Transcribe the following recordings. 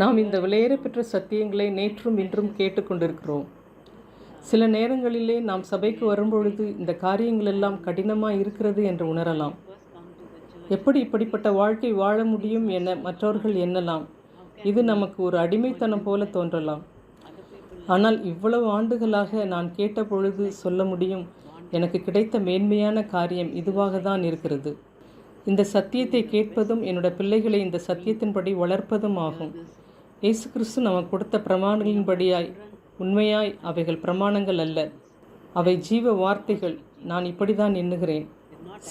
நாம் இந்த விலையேற பெற்ற சத்தியங்களை நேற்றும் இன்றும் கேட்டுக்கொண்டிருக்கிறோம். சில நேரங்களிலே நாம் சபைக்கு வரும்பொழுது இந்த காரியங்கள் எல்லாம் கடினமாக இருக்கிறது என்று உணரலாம். எப்படி இப்படிப்பட்ட வாழ்க்கை வாழ முடியும் என மற்றவர்கள் எண்ணலாம். இது நமக்கு ஒரு அடிமைத்தனம் போல தோன்றலாம். ஆனால் இவ்வளவு ஆண்டுகளாக நான் கேட்ட பொழுது சொல்ல முடியும் எனக்கு கிடைத்த மேன்மையான காரியம் இதுவாக தான் இருக்கிறது. இந்த சத்தியத்தை கேட்பதும் என்னோட பிள்ளைகளை இந்த சத்தியத்தின்படி வளர்ப்பதும் ஆகும். இயேசு கிறிஸ்து நமக்கு கொடுத்த பிரமாணங்களின்படியாய் உண்மையாய் அவைகள் பிரமாணங்கள் அல்ல. அவை ஜீவ வார்த்தைகள். நான் இப்படி தான் எண்ணுகிறேன்.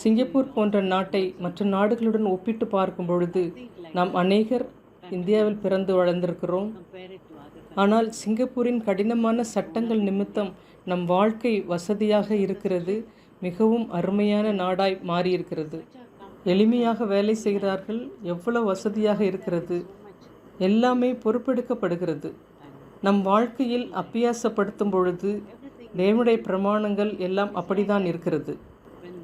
சிங்கப்பூர் போன்ற நாட்டை மற்ற நாடுகளுடன் ஒப்பிட்டு பார்க்கும் பொழுது நாம் அநேகர் இந்தியாவில் பிறந்து வளர்ந்திருக்கிறோம். ஆனால் சிங்கப்பூரின் கடினமான சட்டங்கள் நிமித்தம் நம் வாழ்க்கை வசதியாக இருக்கிறது. மிகவும் அருமையான நாடாய் மாறியிருக்கிறது. எளிமையாக வேலை செய்கிறார்கள். எவ்வளவு வசதியாக இருக்கிறது. எல்லாமே பொறுப்பெடுக்கப்படுகிறது. நம் வாழ்க்கையில் அப்பியாசப்படுத்தும் பொழுது தேவனுடைய பிரமாணங்கள் எல்லாம் அப்படிதான் இருக்கிறது.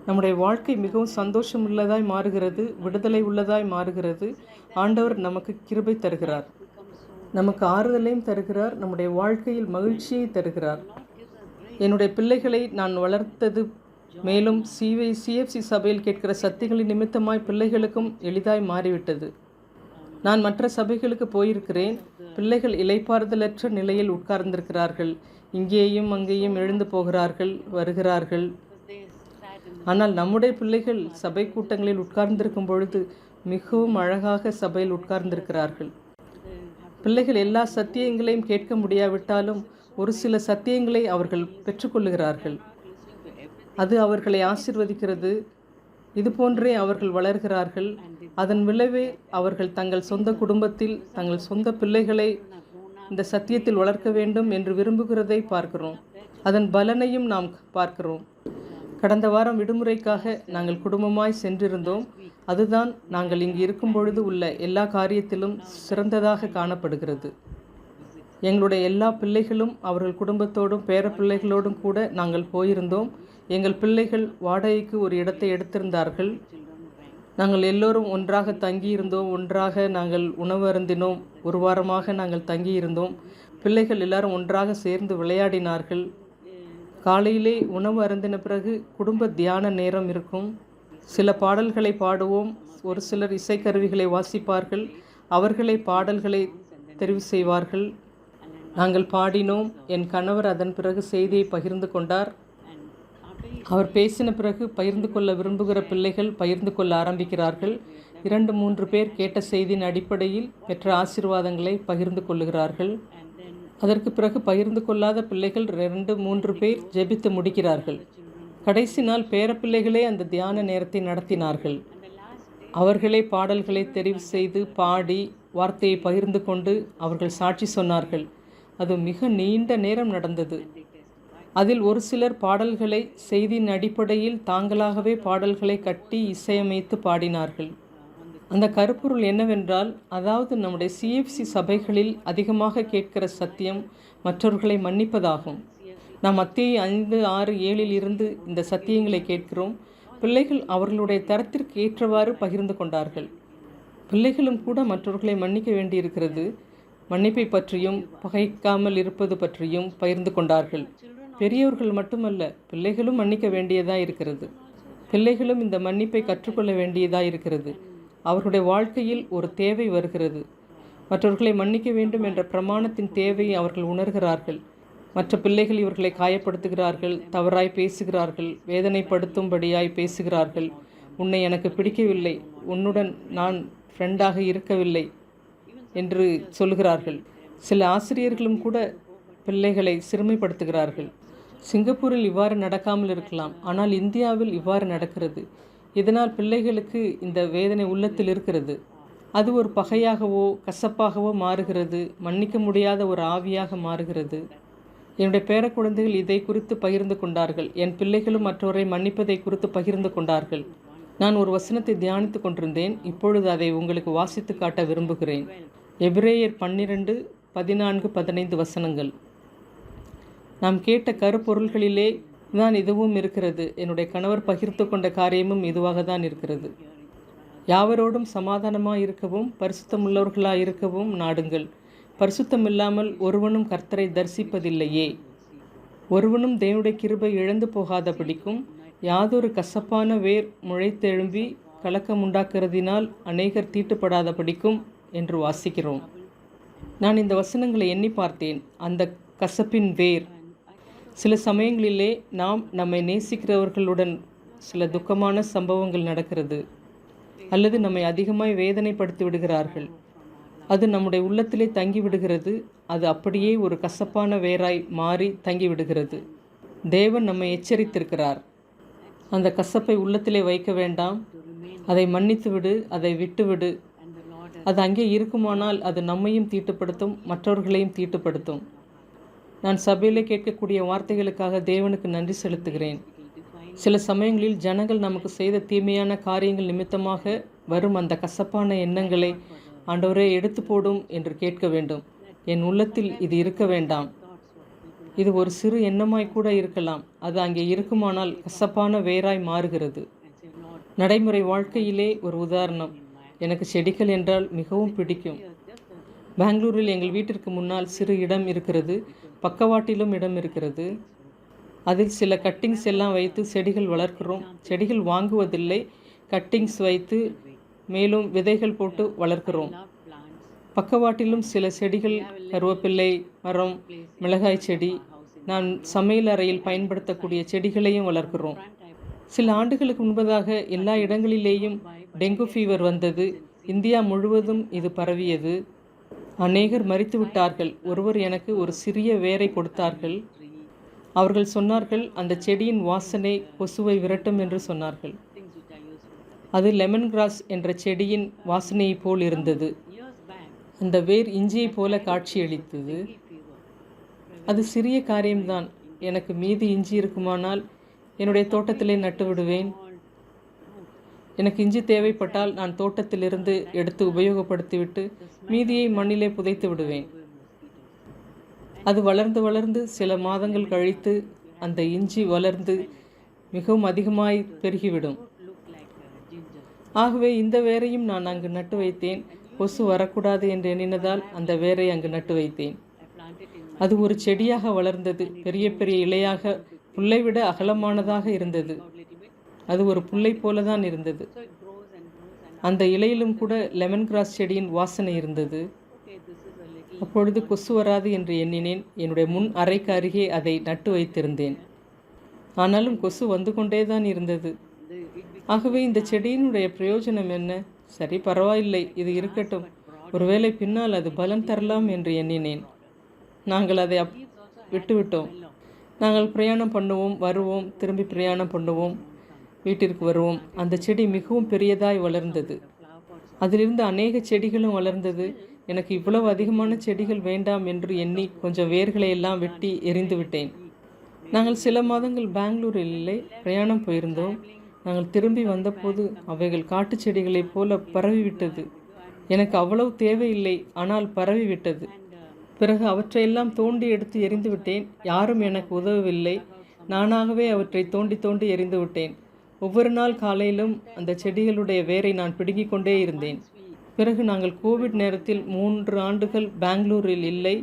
நம்முடைய வாழ்க்கை மிகவும் சந்தோஷம் உள்ளதாய் மாறுகிறது விடுதலை உள்ளதாய் மாறுகிறது. ஆண்டவர் நமக்கு கிருபை தருகிறார். நமக்கு ஆறுதலையும் தருகிறார் நம்முடைய வாழ்க்கையில் மகிழ்ச்சியை தருகிறார். என்னுடைய பிள்ளைகளை நான் வளர்த்தது மேலும் சிவை சிஎஃப்சி சபையில் கேட்கிற சத்தியங்களின் நிமித்தமாய் பிள்ளைகளுக்கும் எளிதாய் மாறிவிட்டது. நான் மற்ற சபைகளுக்கு போயிருக்கிறேன். பிள்ளைகள் இலைப்பாறுதலற்ற நிலையில் உட்கார்ந்திருக்கிறார்கள். இங்கேயும் அங்கேயும் எழுந்து போகிறார்கள் வருகிறார்கள். ஆனால் நம்முடைய பிள்ளைகள் சபை கூட்டங்களில் உட்கார்ந்திருக்கும் பொழுது மிகவும் அழகாக சபையில் உட்கார்ந்திருக்கிறார்கள். பிள்ளைகள் எல்லா சத்தியங்களையும் கேட்க முடியாவிட்டாலும் ஒரு சில சத்தியங்களை அவர்கள் பெற்றுக்கொள்ளுகிறார்கள். அது அவர்களை ஆசிர்வதிக்கிறது. இது போன்றே அவர்கள் வளர்கிறார்கள். அதன் விளைவே அவர்கள் தங்கள் சொந்த குடும்பத்தில் தங்கள் சொந்த பிள்ளைகளை இந்த சத்தியத்தில் வளர்க்க வேண்டும் என்று விரும்புகிறதை பார்க்கிறோம். அதன் பலனையும் நாம் பார்க்கிறோம். கடந்த வாரம் விடுமுறைக்காக நாங்கள் குடும்பமாய் சென்றிருந்தோம். அதுதான் நாங்கள் இங்கு இருக்கும் பொழுது உள்ள எல்லா காரியத்திலும் சிறந்ததாக காணப்படுகிறது. எங்களுடைய எல்லா பிள்ளைகளும் அவர்கள் குடும்பத்தோடும் பேர பிள்ளைகளோடும் கூட நாங்கள் போயிருந்தோம். எங்கள் பிள்ளைகள் வாடகைக்கு ஒரு இடத்தை எடுத்திருந்தார்கள். நாங்கள் எல்லோரும் ஒன்றாக தங்கியிருந்தோம் ஒன்றாக நாங்கள் உணவு அருந்தினோம் ஒரு வாரமாக நாங்கள் தங்கியிருந்தோம். பிள்ளைகள் எல்லாரும் ஒன்றாக சேர்ந்து விளையாடினார்கள். காலையிலே உணவு அருந்தின பிறகு குடும்ப தியான நேரம் இருக்கும். சில பாடல்களை பாடுவோம். ஒரு சிலர் இசைக்கருவிகளை வாசிப்பார்கள். அவர்களே பாடல்களை தெரிவு செய்வார்கள். நாங்கள் பாடினோம். என் கணவர் அதன் பிறகு செய்தியை பகிர்ந்து கொண்டார். அவர் பேசின பிறகு பகிர்ந்து கொள்ள விரும்புகிற பிள்ளைகள் பகிர்ந்து கொள்ள ஆரம்பிக்கிறார்கள். இரண்டு மூன்று பேர் கேட்ட செய்தியின் அடிப்படையில் பெற்ற ஆசீர்வாதங்களை பகிர்ந்து கொள்ளுகிறார்கள். அதற்கு பிறகு பகிர்ந்து கொள்ளாத பிள்ளைகள் ரெண்டு மூன்று பேர் ஜெபித்து முடிக்கிறார்கள். கடைசி நாள் பேரப்பிள்ளைகளே அந்த தியான நேரத்தை நடத்தினார்கள். அவர்களே பாடல்களை தெரிவு செய்து பாடி வார்த்தையை பகிர்ந்து கொண்டு அவர்கள் சாட்சி சொன்னார்கள். அது மிக நீண்ட நேரம் நடந்தது. அதில் ஒரு சிலர் பாடல்களை செய்தியின் அடிப்படையில் தாங்களாகவே பாடல்களை கட்டி இசையமைத்து பாடினார்கள். அந்த கருப்பொருள் என்னவென்றால் அதாவது நம்முடைய சிஎஃப்சி சபைகளில் அதிகமாக கேட்கிற சத்தியம் மற்றவர்களை மன்னிப்பதாகும். நாம் மத்திய ஐந்து ஆறு ஏழில் இருந்து இந்த சத்தியங்களை கேட்கிறோம். பிள்ளைகள் அவர்களுடைய தரத்திற்கு ஏற்றவாறு பகிர்ந்து கொண்டார்கள். பிள்ளைகளும் கூட மற்றவர்களை மன்னிக்க வேண்டியிருக்கிறது. மன்னிப்பை பற்றியும் பகைக்காமல் இருப்பது பற்றியும் பகிர்ந்து கொண்டார்கள். பெரியவர்கள் மட்டுமல்ல பிள்ளைகளும் மன்னிக்க வேண்டியதாக இருக்கிறது. பிள்ளைகளும் இந்த மன்னிப்பை கற்றுக்கொள்ள வேண்டியதாக இருக்கிறது. அவர்களுடைய வாழ்க்கையில் ஒரு தேவை வருகிறது. மற்றவர்களை மன்னிக்க வேண்டும் என்ற பிரமாணத்தின் தேவையை அவர்கள் உணர்கிறார்கள். மற்ற பிள்ளைகள் இவர்களை காயப்படுத்துகிறார்கள் தவறாய் பேசுகிறார்கள் வேதனைப்படுத்தும்படியாய் பேசுகிறார்கள். உன்னை எனக்கு பிடிக்கவில்லை உன்னுடன் நான் ஃப்ரெண்டாக இருக்கவில்லை என்று சொல்கிறார்கள் சில ஆசிரியர்களும் கூட பிள்ளைகளை சிறுமைப்படுத்துகிறார்கள். சிங்கப்பூரில் இவ்வாறு நடக்காமல் இருக்கலாம். ஆனால் இந்தியாவில் இவ்வாறு நடக்கிறது. இதனால் பிள்ளைகளுக்கு இந்த வேதனை உள்ளத்தில் இருக்கிறது. அது ஒரு பகையாகவோ கசப்பாகவோ மாறுகிறது. மன்னிக்க முடியாத ஒரு ஆவியாக மாறுகிறது. என்னுடைய பேர குழந்தைகள் இதை குறித்து பகிர்ந்து கொண்டார்கள். என் பிள்ளைகளும் மற்றவரை மன்னிப்பதை குறித்து பகிர்ந்து கொண்டார்கள். நான் ஒரு வசனத்தை தியானித்து கொண்டிருந்தேன். இப்பொழுது அதை உங்களுக்கு வாசித்து காட்ட விரும்புகிறேன். எபிரேயர் பன்னிரண்டு பதினான்கு பதினைந்து வசனங்கள். நாம் கேட்ட கருப்பொருள்களிலே தான் இதுவும் இருக்கிறது. என்னுடைய கணவர் பகிர்ந்து கொண்ட காரியமும் இதுவாக தான் இருக்கிறது. யாவரோடும் சமாதானமாக இருக்கவும் பரிசுத்தமுள்ளவர்களாக இருக்கவும் நாடுங்கள். பரிசுத்தமில்லாமல் ஒருவனும் கர்த்தரை தரிசிப்பதில்லையே. ஒருவனும் தேவனுடைய கிருபை இழந்து போகாதபடிக்கும் யாதொரு கசப்பான வேர் முளைத்தெழும்பி கலக்கம் உண்டாக்குறதினால் அநேகர் தீட்டுப்படாதபடிக்கும் என்று வாசிக்கிறோம். நான் இந்த வசனங்களை எண்ணி பார்த்தேன். அந்த கசப்பின் வேர் சில சமயங்களிலே நாம் நம்மை நேசிக்கிறவர்களுடன் சில துக்கமான சம்பவங்கள் நடக்கிறது. அல்லது நம்மை அதிகமாய் வேதனைப்படுத்தி விடுகிறார்கள். அது நம்முடைய உள்ளத்திலே தங்கி விடுகிறது. அது அப்படியே ஒரு கசப்பான வேராய் மாறி தங்கி விடுகிறது. தேவன் நம்மை எச்சரித்திருக்கிறார். அந்த கசப்பை உள்ளத்திலே வைக்க வேண்டாம். அதை மன்னித்து விடு அதை விட்டுவிடு அது அங்கே இருக்குமானால் அது நம்மையும் தீட்டுப்படுத்தும் மற்றவர்களையும் தீட்டுப்படுத்தும். நான் சபையிலே கேட்கக்கூடிய வார்த்தைகளுக்காக தேவனுக்கு நன்றி செலுத்துகிறேன். சில சமயங்களில் ஜனங்கள் நமக்கு செய்த தீமையான காரியங்கள் நிமித்தமாக வரும் அந்த கசப்பான எண்ணங்களை ஆண்டவரே எடுத்து போடும் என்று கேட்க வேண்டும். என் உள்ளத்தில் இது இருக்க வேண்டாம். இது ஒரு சிறு எண்ணமாய் கூட இருக்கலாம். அது அங்கே இருக்குமானால் கசப்பான வேராய் மாறுகிறது. நடைமுறை வாழ்க்கையிலே ஒரு உதாரணம். எனக்கு செடிகள் என்றால் மிகவும் பிடிக்கும். பெங்களூரில் எங்கள் வீட்டிற்கு முன்னால் சிறு இடம் இருக்கிறது. பக்கவாட்டிலும் இடம் இருக்கிறது. அதில் சில கட்டிங்ஸ் எல்லாம் வைத்து செடிகள் வளர்க்கிறோம். செடிகள் வாங்குவதில்லை. கட்டிங்ஸ் வைத்து மேலும் விதைகள் போட்டு வளர்க்கிறோம். பக்கவாட்டிலும் சில செடிகள் கருவேப்பிள்ளை மரம் மிளகாய் செடி நான் சமையல் அறையில் பயன்படுத்தக்கூடிய செடிகளையும் வளர்க்கிறோம். சில ஆண்டுகளுக்கு முன்பதாக எல்லா இடங்களிலேயும் டெங்கு ஃபீவர் வந்தது. இந்தியா முழுவதும் இது பரவியது. அநேகர் மறித்து விட்டார்கள். ஒருவர் எனக்கு ஒரு சிறிய வேரை கொடுத்தார்கள். அவர்கள் சொன்னார்கள் அந்த செடியின் வாசனை கொசுவை விரட்டும் என்று சொன்னார்கள். அது லெமன் கிராஸ் என்ற செடியின் வாசனையைப் போல் இருந்தது. அந்த வேர் இஞ்சியைப் போல காட்சியளித்தது. அது சிறிய காரியம்தான். எனக்கு மீதி இஞ்சி இருக்குமானால் என்னுடைய தோட்டத்திலே நட்டு விடுவேன். எனக்கு இஞ்சி தேவைப்பட்டால் நான் தோட்டத்திலிருந்து எடுத்து உபயோகப்படுத்திவிட்டு மீதியை மண்ணிலே புதைத்து விடுவேன். அது வளர்ந்து வளர்ந்து சில மாதங்கள் கழித்து அந்த இஞ்சி வளர்ந்து மிகவும் அதிகமாய் பெருகிவிடும். ஆகவே இந்த வேரையும் நான் அங்கு நட்டு வைத்தேன். கொசு வரக்கூடாது என்று எண்ணினதால் அந்த வேரை அங்கு நட்டு வைத்தேன். அது ஒரு செடியாக வளர்ந்தது. பெரிய பெரிய இலையாக புல்லை விட அகலமானதாக இருந்தது. அது ஒரு புல்லை போல தான் இருந்தது அந்த இலையிலும் கூட லெமன் கிராஸ் செடியின் வாசனை இருந்தது. அப்பொழுது கொசு வராது என்று எண்ணினேன். என்னுடைய முன் அறைக்கு அருகே அதை நட்டு வைத்திருந்தேன். ஆனாலும் கொசு வந்து கொண்டே தான் இருந்தது. ஆகவே இந்த செடியினுடைய பிரயோஜனம் என்ன? சரி பரவாயில்லை இது இருக்கட்டும். ஒருவேளை பின்னால் அது பலன் தரலாம் என்று எண்ணினேன். நாங்கள் அதை அப் விட்டுவிட்டோம். நாங்கள் பிரயாணம் பண்ணுவோம் வருவோம் திரும்பி பிரயாணம் பண்ணுவோம். வீட்டிற்கு வருவோம். அந்த செடி மிகவும் பெரியதாய் வளர்ந்தது. அதிலிருந்து அநேக செடிகளும் வளர்ந்தது. எனக்கு இவ்வளவு அதிகமான செடிகள் வேண்டாம் என்று எண்ணி கொஞ்சம் வேர்களை எல்லாம் வெட்டி எரிந்து விட்டேன். நாங்கள் சில மாதங்கள் பெங்களூரில் இல்லை பிரயாணம் போயிருந்தோம். நாங்கள் திரும்பி வந்தபோது அவைகள் காட்டு செடிகளைப் போல பரவிவிட்டது. எனக்கு அவ்வளவு தேவையில்லை ஆனால் பரவிவிட்டது. பிறகு அவற்றையெல்லாம் தோண்டி எடுத்து எரிந்து விட்டேன். யாரும் எனக்கு உதவவில்லை. நானாகவே அவற்றை தோண்டி தோண்டி எரிந்து விட்டேன். ஒவ்வொரு நாள் காலையிலும் அந்த செடிகளுடைய வேரை நான் பிடுங்கிக் கொண்டே இருந்தேன். பிறகு நாங்கள் கோவிட் நேரத்தில் மூன்று ஆண்டுகள் பெங்களூரில் இல்லை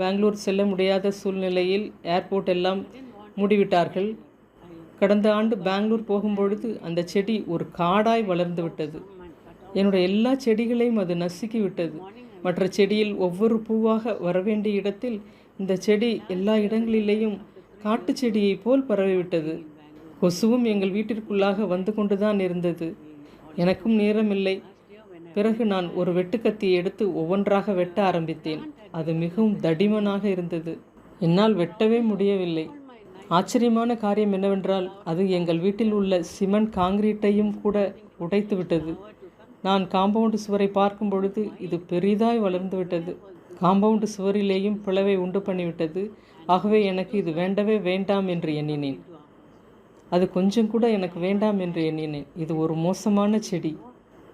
பெங்களூர் செல்ல முடியாத சூழ்நிலையில் ஏர்போர்ட் எல்லாம் மூடிவிட்டார்கள். கடந்த ஆண்டு பெங்களூர் போகும்பொழுது அந்த செடி ஒரு காடாய் வளர்ந்து விட்டது. என்னுடைய எல்லா செடிகளையும் அது நசுக்கி விட்டது. மற்ற செடியில் ஒவ்வொரு பூவாக வரவேண்டிய இடத்தில் இந்த செடி எல்லா இடங்களிலேயும் காட்டு செடியை போல் பரவிவிட்டது கொசுவும் எங்கள் வீட்டிற்குள்ளாக வந்து கொண்டுதான் இருந்தது. எனக்கும் நேரமில்லை. பிறகு நான் ஒரு வெட்டுக்கத்தியை எடுத்து ஒவ்வொன்றாக வெட்ட ஆரம்பித்தேன். அது மிகவும் தடிமனாக இருந்தது. என்னால் வெட்டவே முடியவில்லை. ஆச்சரியமான காரியம் என்னவென்றால் அது எங்கள் வீட்டில் உள்ள சிமெண்ட் காங்கிரீட்டையும் கூட உடைத்து விட்டது. நான் காம்பவுண்டு சுவரை பார்க்கும் பொழுது இது பெரிதாய் வளர்ந்து விட்டது. காம்பவுண்டு சுவரிலேயும் பிளவை உண்டு பண்ணிவிட்டது. ஆகவே எனக்கு இது வேண்டவே வேண்டாம் என்று எண்ணினேன். அது கொஞ்சம் கூட எனக்கு வேண்டாம் என்று எண்ணினேன். இது ஒரு மோசமான செடி.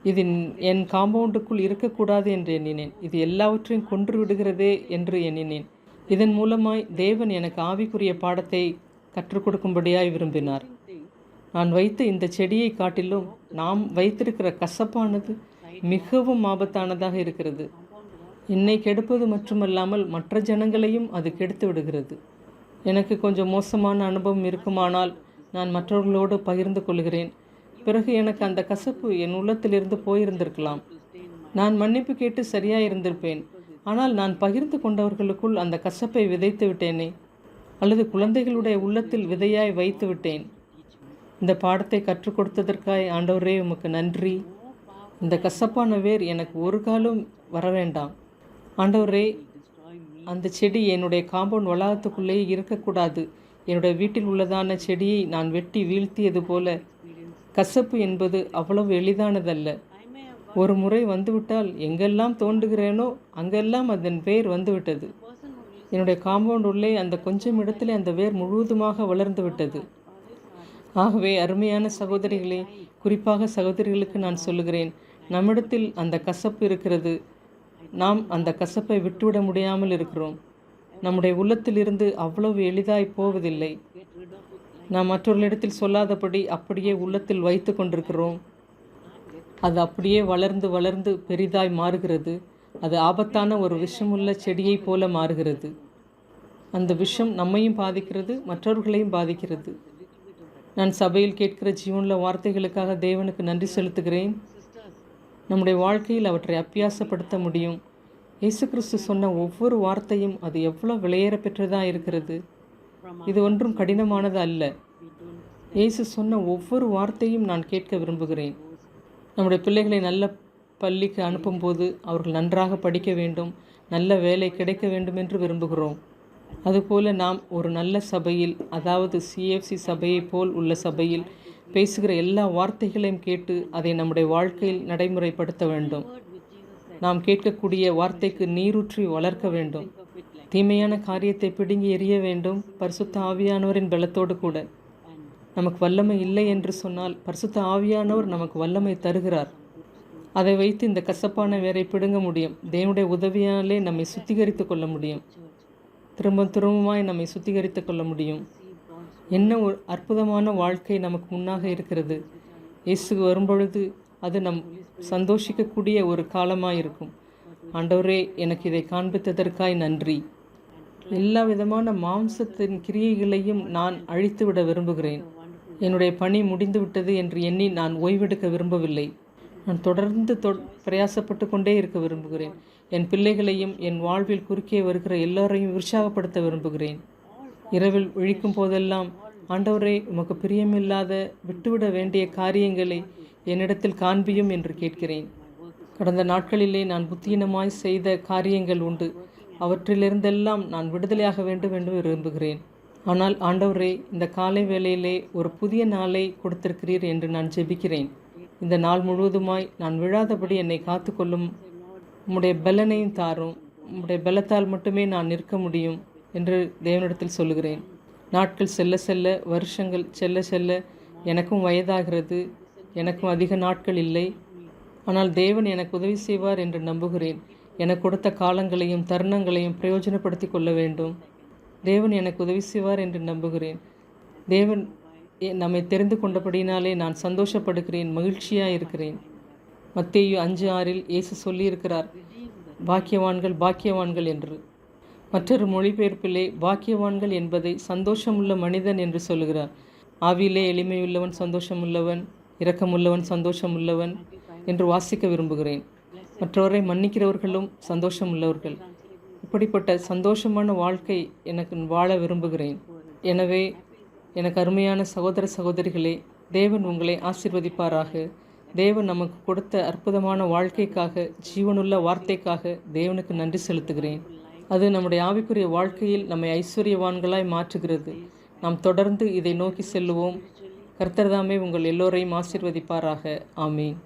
இது என் காம்பவுண்டுக்குள் இருக்கக்கூடாது என்று எண்ணினேன். இது எல்லாவற்றையும் கொன்று விடுகிறதே என்று எண்ணினேன். இதன் மூலமாய் தேவன் எனக்கு ஆவிக்குரிய பாடத்தை கற்றுக் கொடுக்கும்படியாய் விரும்பினார். நான் வைத்த இந்த செடியை காட்டிலும் நாம் வைத்திருக்கிற கசப்பானது மிகவும் ஆபத்தானதாக இருக்கிறது. என்னை கெடுப்பது மட்டுமல்லாமல் மற்ற ஜனங்களையும் அது கெடுத்து விடுகிறது. எனக்கு கொஞ்சம் மோசமான அனுபவம் இருக்குமானால் நான் மற்றவர்களோடு பகிர்ந்து கொள்கிறேன். பிறகு எனக்கு அந்த கசப்பு என் உள்ளத்திலிருந்து போயிருந்திருக்கலாம். நான் மன்னிப்பு கேட்டு சரியாக இருந்திருப்பேன் ஆனால் நான் பகிர்ந்து கொண்டவர்களுக்குள் அந்த கசப்பை விதைத்து விட்டேனே. அல்லது குழந்தைகளுடைய உள்ளத்தில் விதையாய் வைத்து விட்டேன். இந்த பாடத்தை கற்றுக் கொடுத்ததற்காய் ஆண்டவரே உமக்கு நன்றி. இந்த கசப்பான வேர் எனக்கு ஒரு காலம் வர வேண்டாம். ஆண்டவரே அந்த செடி என்னுடைய காம்பவுண்ட் வளாகத்துக்குள்ளேயே இருக்கக்கூடாது. என்னுடைய வீட்டில் உள்ளதான செடியை நான் வெட்டி வீழ்த்தியது போல. கசப்பு என்பது அவ்வளவு எளிதானதல்ல. ஒரு முறை வந்துவிட்டால் எங்கெல்லாம் தோண்டுகிறேனோ அங்கெல்லாம் அதன் வேர் வந்துவிட்டது. என்னுடைய காம்பவுண்ட் உள்ளே அந்த கொஞ்சம் இடத்துல அந்த வேர் முழுவதுமாக வளர்ந்து விட்டது. ஆகவே அருமையான சகோதரிகளே குறிப்பாக சகோதரிகளுக்கு நான் சொல்லுகிறேன் நம்மிடத்தில் அந்த கசப்பு இருக்கிறது. நாம் அந்த கசப்பை விட்டுவிட முடியாமல் இருக்கிறோம். நம்முடைய உள்ளத்திலிருந்து அவ்வளவு எளிதாய் போவதில்லை. நாம் மற்றவர்களிடத்தில் சொல்லாதபடி அப்படியே உள்ளத்தில் வைத்து கொண்டிருக்கிறோம். அது அப்படியே வளர்ந்து வளர்ந்து பெரிதாய் மாறுகிறது. அது ஆபத்தான ஒரு விஷமுள்ள செடியைப் போல மாறுகிறது. அந்த விஷம் நம்மையும் பாதிக்கிறது மற்றவர்களையும் பாதிக்கிறது. நான் சபையில் கேட்கிற ஜீவனில் வார்த்தைகளுக்காக தேவனுக்கு நன்றி செலுத்துகிறேன். நம்முடைய வாழ்க்கையில் அவற்றை அப்பியாசப்படுத்த முடியும். இயேசு கிறிஸ்து சொன்ன ஒவ்வொரு வார்த்தையும் அது எவ்வளோ விலையேற பெற்றதாக இருக்கிறது? இது ஒன்றும் கடினமானது அல்ல. இயேசு சொன்ன ஒவ்வொரு வார்த்தையும் நான் கேட்க விரும்புகிறேன். நம்முடைய பிள்ளைகளை நல்ல பள்ளிக்கு அனுப்பும்போது அவர்கள் நன்றாக படிக்க வேண்டும் நல்ல வேலை கிடைக்க வேண்டும் என்று விரும்புகிறோம். அதுபோல நாம் ஒரு நல்ல சபையில் அதாவது சிஎஃப்சி சபையை போல் உள்ள சபையில் பேசுகிற எல்லா வார்த்தைகளையும் கேட்டு அதை நம்முடைய வாழ்க்கையில் நடைமுறைப்படுத்த வேண்டும். நாம் கேட்கக்கூடிய வார்த்தைக்கு நீரூற்றி வளர்க்க வேண்டும். தீமையான காரியத்தை பிடுங்கி எறிய வேண்டும். பரிசுத்த ஆவியானவரின் பலத்தோடு கூட. நமக்கு வல்லமை இல்லை என்று சொன்னால் பரிசுத்த ஆவியானவர் நமக்கு வல்லமை தருகிறார். அதை வைத்து இந்த கசப்பான வேரை பிடுங்க முடியும். தேவனுடைய உதவியாலே நம்மை சுத்திகரித்து கொள்ள முடியும். திரும்ப திரும்பமாய் நம்மை சுத்திகரித்து கொள்ள முடியும். என்ன ஒரு அற்புதமான வாழ்க்கை நமக்கு முன்னாக இருக்கிறது. இயேசு வரும்பொழுது அது நம் சந்தோஷிக்கக்கூடிய ஒரு காலமாக இருக்கும் ஆண்டவரே எனக்கு இதை காண்பித்ததற்காய் நன்றி. எல்லா விதமான மாம்சத்தின் கிரியைகளையும் நான் அழித்துவிட விரும்புகிறேன். என்னுடைய பணி முடிந்துவிட்டது என்று எண்ணி நான் ஓய்வெடுக்க விரும்பவில்லை. நான் தொடர்ந்து தொ பிரயாசப்பட்டு கொண்டே இருக்க விரும்புகிறேன். என் பிள்ளைகளையும் என் வாழ்வில் குறுக்கே வருகிற எல்லோரையும் உற்சாகப்படுத்த விரும்புகிறேன். இரவில் விழிக்கும் போதெல்லாம் ஆண்டவரே உமக்கு பிரியமில்லாத விட்டுவிட வேண்டிய காரியங்களை என்னிடத்தில் காண்பியும் என்று கேட்கிறேன். கடந்த நாட்களிலே நான் புத்தீனமாய் செய்த காரியங்கள் உண்டு. அவற்றிலிருந்தெல்லாம் நான் விடுதலையாக வேண்டும் என்று விரும்புகிறேன். ஆனால் ஆண்டவரே இந்த காலை வேளையிலே ஒரு புதிய நாளை கொடுத்திருக்கிறீர் என்று நான் ஜெபிக்கிறேன். இந்த நாள் முழுவதுமாய் நான் விழாதபடி என்னை காத்துக்கொள்ளும். உம்முடைய பலனையும் தாரும். உம்முடைய பலத்தால் மட்டுமே நான் நிற்க முடியும் என்று தேவனிடத்தில் சொல்லுகிறேன். நாட்கள் செல்ல செல்ல வருஷங்கள் செல்ல செல்ல எனக்கும் வயதாகிறது. எனக்கும் அதிக நாட்கள் இல்லை. ஆனால் தேவன் எனக்கு உதவி செய்வார் என்று நம்புகிறேன். எனக்கு கொடுத்த காலங்களையும் தருணங்களையும் பிரயோஜனப்படுத்தி கொள்ள வேண்டும். தேவன் எனக்கு உதவி செய்வார் என்று நம்புகிறேன். தேவன் நம்மை தெரிந்து கொண்டபடியினாலே நான் சந்தோஷப்படுகிறேன் மகிழ்ச்சியாக இருக்கிறேன். மத்தேயு அஞ்சு ஆறில் இயேசு சொல்லியிருக்கிறார் பாக்கியவான்கள் பாக்கியவான்கள் என்று. மற்றொரு மொழிபெயர்ப்பிலே பாக்கியவான்கள் என்பதை சந்தோஷமுள்ள மனிதன் என்று சொல்லுகிறார். ஆவியிலே எளிமையுள்ளவன் சந்தோஷமுள்ளவன். இரக்கமுள்ளவன் சந்தோஷமுள்ளவன் என்று வாசிக்க விரும்புகிறேன். மற்றவரை மன்னிக்கிறவர்களும் சந்தோஷமுள்ளவர்கள். இப்படிப்பட்ட சந்தோஷமான வாழ்க்கை எனக்கு வாழ விரும்புகிறேன். எனவே எனக்கு அருமையான சகோதர சகோதரிகளே தேவன் உங்களை ஆசிர்வதிப்பாராக. தேவன் நமக்கு கொடுத்த அற்புதமான வாழ்க்கைக்காக ஜீவனுள்ள வார்த்தைக்காக தேவனுக்கு நன்றி செலுத்துகிறேன். அது நம்முடைய ஆவிக்குரிய வாழ்க்கையில் நம்மை ஐஸ்வர்யவான்களாய் மாற்றுகிறது. நாம் தொடர்ந்து இதை நோக்கி செல்லுவோம். கர்த்தர்தாமே உங்கள் எல்லோரையும் ஆசிர்வதிப்பாராக. ஆமீன்.